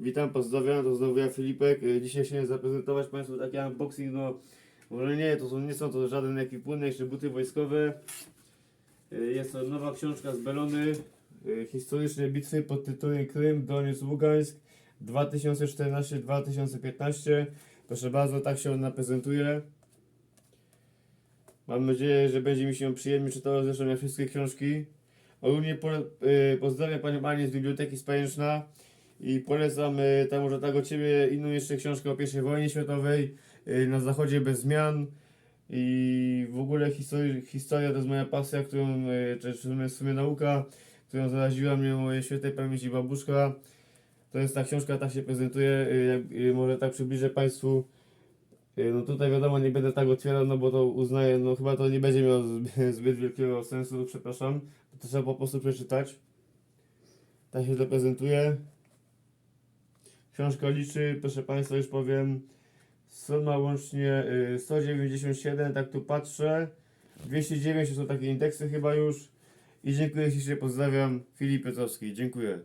Witam, pozdrawiam, to znowu ja Filipek. Y, Dzisiaj chciałem zaprezentować Państwu taki unboxing, no może nie, to są, nie są to żaden ekwipunek, czy buty wojskowe. Y, Jest to nowa książka z Belony, y, historyczne bitwy pod tytułem Krym, Doniec, Ługańsk 2014-2015. Proszę bardzo, tak się ona prezentuje. Mam nadzieję, że będzie mi się przyjemnie czytało zresztą ja wszystkie książki. Ogólnie po, y, pozdrawiam Panią Anię z Biblioteki Spajęczna i polecam y, tam może tak od Ciebie inną jeszcze książkę o I wojnie światowej y, na zachodzie bez zmian i w ogóle historia, historia to jest moja pasja, którą, czy, czy w sumie- w sumie nauka, którą zaraziła mnie mojej świętej pamięci babuszka. To jest ta książka, tak się prezentuje, może tak przybliżę Państwu. No tutaj wiadomo, nie będę tak otwierał, no bo to uznaję, no chyba to nie będzie miało zbyt wielkiego sensu, przepraszam. To trzeba po prostu przeczytać. Tak się to prezentuje. Książka liczy, proszę Państwa, już powiem, stron ma łącznie y, 197, tak tu patrzę. 209 to są takie indeksy chyba już. I dziękuję ślicznie, pozdrawiam. Filip Piotrowski, dziękuję.